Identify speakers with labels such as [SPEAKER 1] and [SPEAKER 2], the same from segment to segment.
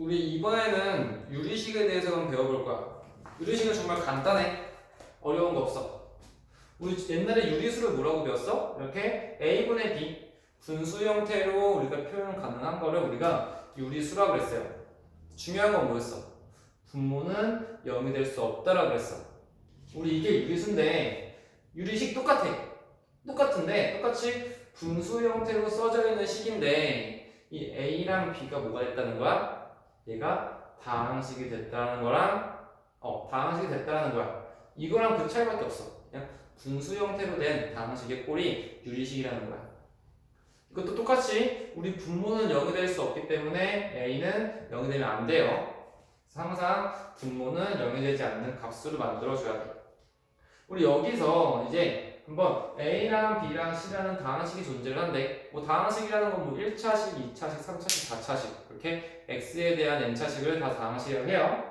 [SPEAKER 1] 우리 이번에는 유리식에 대해서 한번 배워볼 거야. 유리식은 정말 간단해. 어려운 거 없어. 우리 옛날에 유리수를 뭐라고 배웠어? 이렇게 a분의 b 분수 형태로 우리가 표현 가능한 거를 우리가 유리수라고 그랬어요. 중요한 건 뭐였어? 분모는 0이 될 수 없다라고 그랬어. 우리 이게 유리수인데 유리식 똑같아. 똑같은데 똑같이 분수 형태로 써져 있는 식인데 이 a랑 b가 뭐가 됐다는 거야? 얘가 다항식이 됐다는 거랑 어 다항식이 됐다는 거야. 이거랑 그 차이밖에 없어. 그냥 분수 형태로 된 다항식의 꼴이 유리식이라는 거야. 이것도 똑같이 우리 분모는 0이 될 수 없기 때문에 a는 0이 되면 안 돼요. 항상 분모는 0이 되지 않는 값수를 만들어줘야 돼. 우리 여기서 이제 한번 a랑 b랑 c라는 다항식이 존재를 한대. 뭐 다항식이라는 건 뭐 1차식, 2차식, 3차식, 4차식 이렇게 x에 대한 n차식을 다 다항식이라고 해요.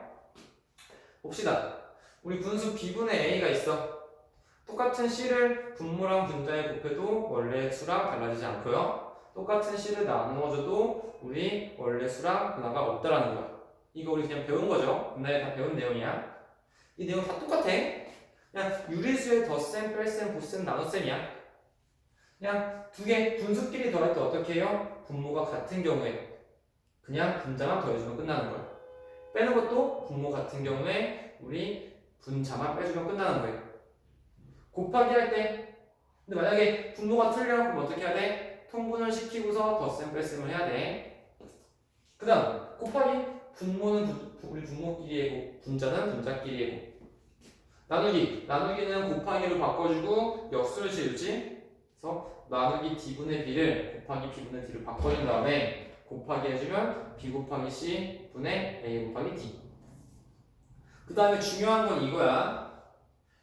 [SPEAKER 1] 봅시다. 우리 분수 b분의 a가 있어. 똑같은 c를 분모랑 분자에 곱해도 원래 수랑 달라지지 않고요. 똑같은 c를 나누어줘도 우리 원래 수랑 변화가 없다라는 거야. 이거 우리 그냥 배운 거죠. 옛날에 다 배운 내용이야. 이 내용 다 똑같아. 그냥 유리수의 덧셈, 뺄셈, 곱셈, 나눗셈이야. 그냥 두 개 분수끼리 더할 때 어떻게 해요? 분모가 같은 경우에 그냥 분자만 더해주면 끝나는 거야. 빼는 것도 분모 같은 경우에 우리 분자만 빼주면 끝나는 거예요. 곱하기 할 때, 근데 만약에 분모가 틀려 그럼 어떻게 해야 돼? 통분을 시키고서 덧셈 뺄셈을 해야 돼. 그 다음 곱하기 분모는 분- 우리 분모끼리의 곱, 분자는 분자끼리의 곱. 나누기 나누기는 곱하기로 바꿔주고 역수를 지우지. 그래서 나누기 d분의 b를 곱하기 b분의 d를 바꿔준 다음에 곱하기 해주면 b 곱하기 c 분의 a 곱하기 d. 그 다음에 중요한 건 이거야.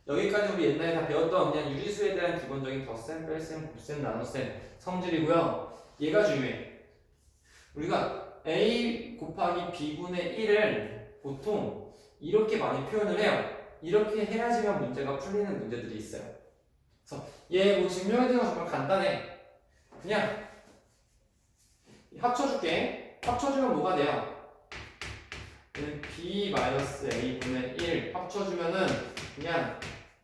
[SPEAKER 1] 여기까지 우리 옛날에 다 배웠던 그냥 유리수에 대한 기본적인 덧셈, 뺄셈, 곱셈, 나눗셈 성질이고요. 얘가 중요해. 우리가 a 곱하기 b분의 1을 보통 이렇게 많이 표현을 해요. 이렇게 해야지만 문제가 풀리는 문제들이 있어요. 그래서 얘 뭐 증명해주는 건 정말 간단해. 그냥 합쳐줄게. 합쳐주면 뭐가 돼요? 얘는 b a 분의 1 합쳐주면은 그냥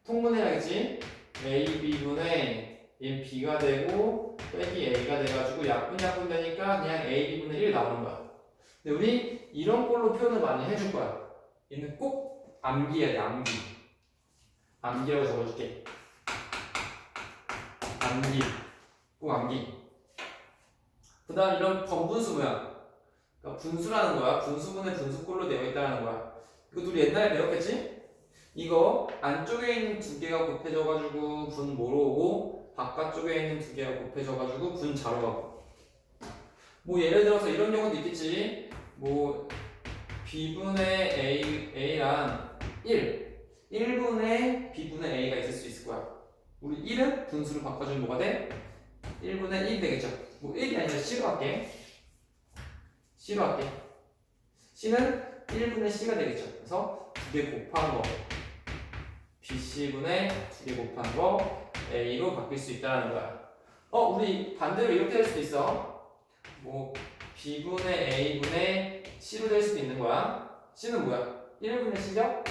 [SPEAKER 1] 통분해야겠지? a b분의 얘 b가 되고 빼기 a가 돼가지고 약분 약분 되니까 그냥 a b분의 1 나오는 거야. 근데 우리 이런 걸로 표현을 많이 해줄 거야. 얘는 꼭 암기해야 돼, 암기. 암기라고 적어줄게. 암기. 꼭 암기. 그 다음 이런 번분수 뭐야? 그러니까 분수라는 거야. 분수분의 분수꼴로 되어 있다는 거야. 이것도 우리 옛날에 배웠겠지? 이거 안쪽에 있는 두 개가 곱해져가지고 분 뭐로 오고 바깥쪽에 있는 두 개가 곱해져가지고 분 자로 가고 뭐 예를 들어서 이런 경우도 있겠지 뭐 b분의 a, a랑 1 1분의 b분의 a가 있을 수 있을 거야 우리 1은 분수로 바꿔주면 뭐가 돼? 1분의 1 되겠죠 뭐 1이 아니라 c로 할게 c로 할게 c는 1분의 c가 되겠죠 그래서 두개 곱한 거 BC분의 두개 곱한 거 A로 바뀔 수 있다는 거야. 어, 우리 반대로 이렇게 될 수도 있어. 뭐 B분의 A분의 C로 될 수도 있는 거야. C는 뭐야? 1분의 C죠?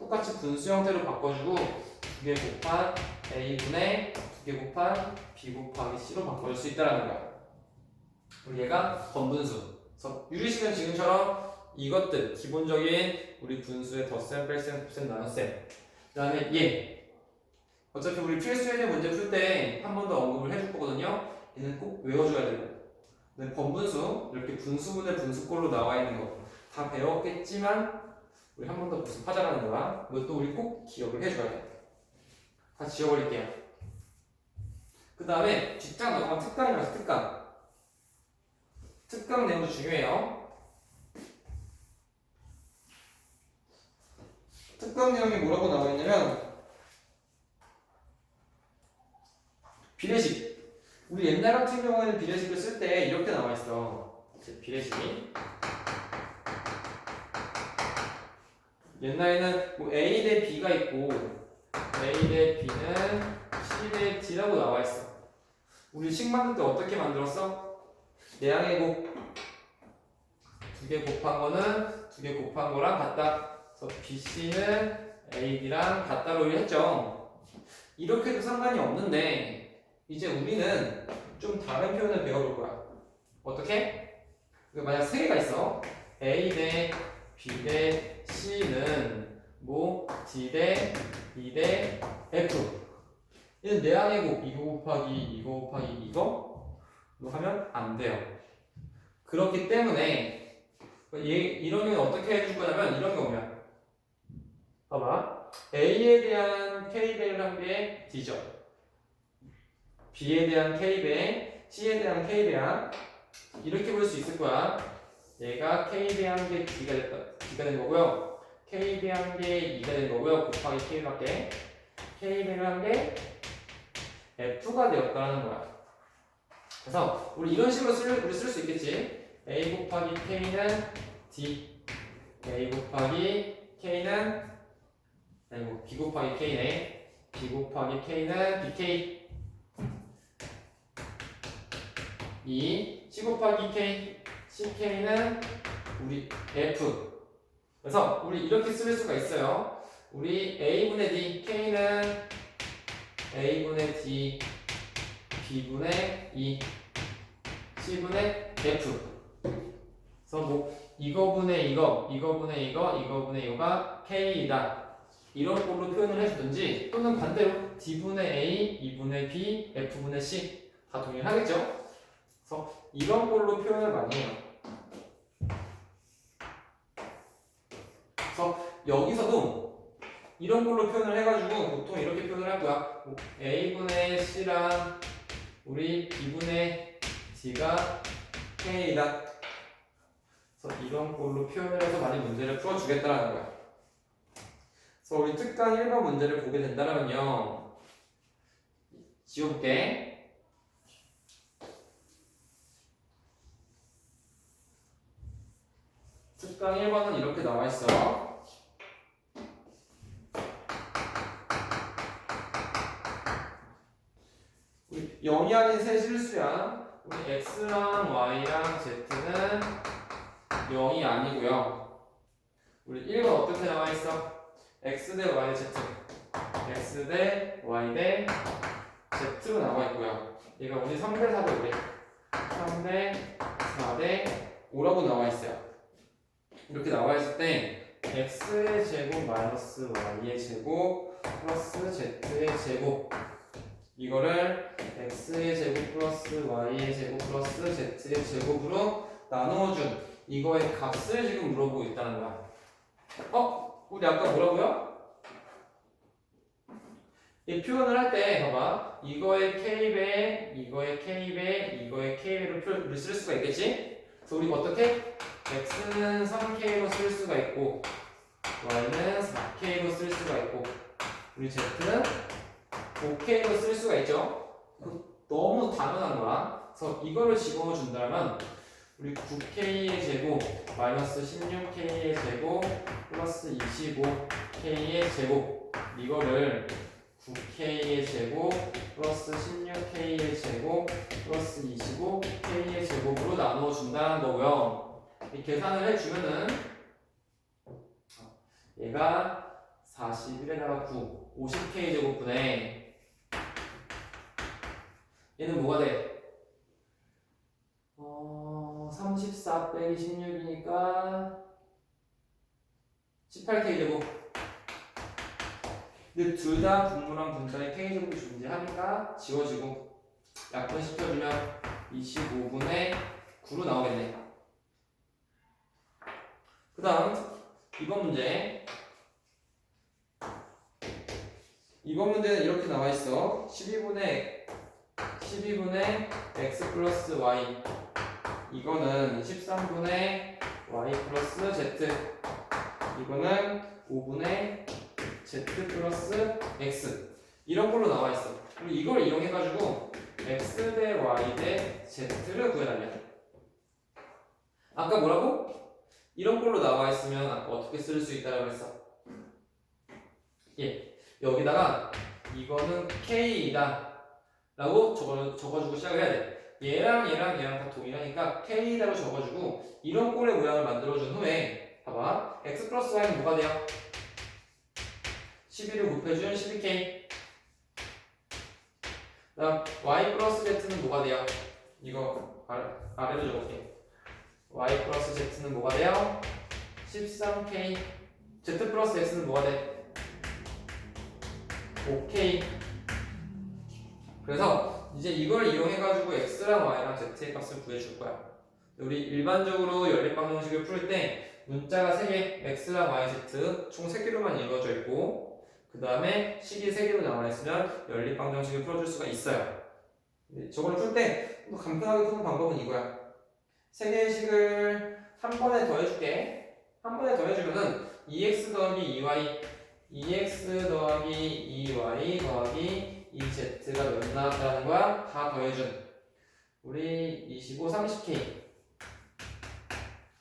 [SPEAKER 1] 똑같이 분수 형태로 바꿔주고 두 개 곱한 A분의 두 개 곱한 B 곱하기 C로 바꿔줄 수 있다는 거야. 우리 얘가 번분수. 그래서 유리식은 지금처럼 이것들 기본적인 우리 분수의 덧셈, 뺄셈, 곱셈, 나눗셈 그 다음에 얘 어차피 우리 필수예제 문제 풀 때 한 번 더 언급을 해줄 거거든요 얘는 꼭 외워줘야 되고 근데 번분수 이렇게 분수분의 분수꼴로 나와 있는 거 다 배웠겠지만 우리 한 번 더 복습하자라는 거야 이것도 우리 꼭 기억을 해줘야 돼 다 지워버릴게요 그 다음에 뒷장 넘어가면 특강이라서 특강 특강 내용도 중요해요 특강 내용이 뭐라고 나와 있냐면 비례식. 우리 옛날 같은 경우에는 비례식을 쓸 때 이렇게 나와 있어. 비례식이. 옛날에는 뭐 A 대 B가 있고 A 대 B는 C 대 D라고 나와 있어. 우리 식 만들 때 어떻게 만들었어? 내항의 곱 두 개 곱한 거는 두 개 곱한 거랑 같다. 그래서 BC는 AD랑 같다로 했죠. 이렇게 도 상관이 없는데 이제 우리는 좀 다른 표현을 배워볼 거야. 어떻게? 그 만약 세 개가 있어. A 대 B 대 C는 뭐 D 대 E 대 F. 얘는 내항의 곱 이거 곱하기 이거 곱하기 이거 뭐 하면 안 돼요. 그렇기 때문에 얘 이런 경우 어떻게 해줄 거냐면 이런 경우야. 봐봐. A에 대한 K배를 한게 D죠. B에 대한 K배, C에 대한 K배야. 이렇게 볼 수 있을 거야. 얘가 K배 한게 D가 됐다. D가 된 거고요. K배 한게 2가 된 거고요. 곱하기 K밖에. K배를 한게 F가 되었다는 거야. 그래서 우리 이런 식으로 쓸, 우리 쓸 수 있겠지. A 곱하기 K는 D. A 곱하기 K는 아니고 B 곱하기 K네. B 곱하기 K는 BK. 2. C 곱하기 K. CK는 우리 F. 그래서 우리 이렇게 쓸 수가 있어요. 우리 A분의 D, K는 A분의 D, B분의 E, C분의 F. 그래서 뭐 이거분의 이거, 이거분의 이거, 이거분의 이거가 K이다. 이런 걸로 표현을 해주든지 또는 반대로 D분의 A, 2분의 B, F분의 C 다 동일하겠죠? 그래서 이런 걸로 표현을 많이 해요. 그래서 여기서도 이런 걸로 표현을 해가지고 보통 이렇게 표현을 할 거야. 뭐 A분의 C랑 우리 B분의 D가 K이다. 그래서 이런 걸로 표현을 해서 많이 문제를 풀어주겠다라는 거야. 그래서 우리 특강 1번 문제를 보게 된다면요. 지워볼게. 특강 1번은 이렇게 나와 있어. 0이 아닌 세 실수야. 우리 x랑 y랑 z는 0이 아니고요. 우리 1번 어떻게 나와 있어? x 대 y z. x 대 y 대 z로 나와 있고요. 얘가 우리 3대 4대 5래. 3대 4대 5라고 나와 있어요. 이렇게 나와 있을 때 x의 제곱 마이너스 y의 제곱 플러스 z의 제곱 이거를 x의 제곱 플러스 y의 제곱 플러스 z의 제곱으로 나누어준 이거의 값을 지금 물어보고 있다는 거야. 어? 우리 아까 뭐라고요? 이 표현을 할 때 봐봐 이거의 k배 이거의 k배 이거의 k배로 표현을 쓸 수가 있겠지? 그래서 우리 어떻게? x는 3k로 쓸 수가 있고 y는 4k로 쓸 수가 있고 우리 z는 5k로 쓸 수가 있죠. 그 너무 당연한 거야. 그래서 이거를 집어넣어 준다면 우리 9k의 제곱 마이너스 16k의 제곱 플러스 25k의 제곱 이거를 9k의 제곱 플러스 16k의 제곱 플러스 25k의 제곱으로 나누어 준다는 거고요. 이 계산을 해주면은 얘가 41에다가 9, 50k 제곱분에 얘는 뭐가 돼? 어, 34 빼기 16이니까 18k 제곱. 근데 둘 다 분모랑 분자에 k 제곱이 존재하니까 지워지고 약분 시켜주면 25분의 9로 나오겠네. 그 다음 이번 문제 이번 문제는 이렇게 나와 있어 12분의 12분의 x 플러스 y. 이거는 13분의 y 플러스 z. 이거는 5분의 z 플러스 x. 이런 걸로 나와 있어. 우리 이걸 이용해 가지고 x 대 y 대 z를 구해달래. 아까 뭐라고? 이런 걸로 나와 있으면 아까 어떻게 쓸 수 있다고 했어? 예, 여기다가 이거는 K이다 라고 적어, 적어주고 시작을 해야 돼. 얘랑 얘랑 얘랑 다 동일하니까 K라고 적어주고 이런 꼴의 모양을 만들어준 후에 봐봐 x 플러스 y는 뭐가 돼요? 11을 곱해준 12K 그 다음 y 플러스 z는 뭐가 돼요? 이거 아래, 아래로 적을게 y 플러스 z는 뭐가 돼요? 13K z 플러스 x는 뭐가 돼? 5K 그래서 이제 이걸 이용해가지고 x랑 y랑 z의 값을 구해줄 거야. 우리 일반적으로 연립방정식을 풀 때 문자가 3개 x랑 y, z 총 3개로만 이루어져 있고 그 다음에 식이 3개로 남아있으면 연립방정식을 풀어줄 수가 있어요. 근데 저걸 풀 때 간편하게 푸는 방법은 이거야. 3개의 식을 한 번에 더해줄게. 한 번에 더해주면은 2x 더하기 2y 2x 더하기 2y 더하기 2z가 몇 나왔다는 거야? 다 더해준. 우리 25, 30k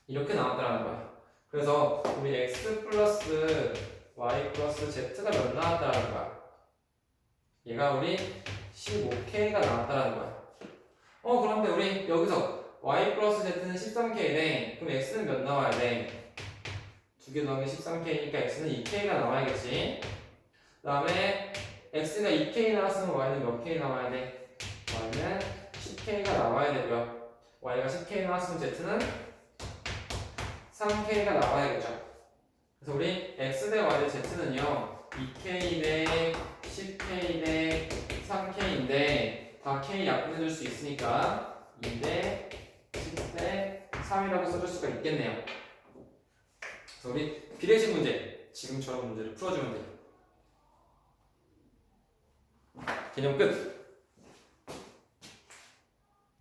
[SPEAKER 1] 이렇게 나왔다는 거야. 그래서 우리 x 플러스 y 플러스 z가 몇 나왔다는 거야? 얘가 우리 15k가 나왔다는 거야. 어 그런데 우리 여기서 y 플러스 z는 13k네. 그럼 x는 몇 나와야 돼? 두 개 더하면 13k니까 x는 2k가 나와야겠지. 그 다음에 x가 2k 나왔으면 y는 몇 k 나와야 돼? y는 10k가 나와야 되고요. y가 10k 나왔으면 z는 3k가 나와야겠죠. 그래서 우리 x 대 y 대 z는요 2k 대 10k 대 3k인데 다 k 약분해줄 수 있으니까 2대 10대 3이라고 써줄 수가 있겠네요. 그래서 우리 비례식 문제 지금처럼 문제를 풀어주면 돼요 개념 끝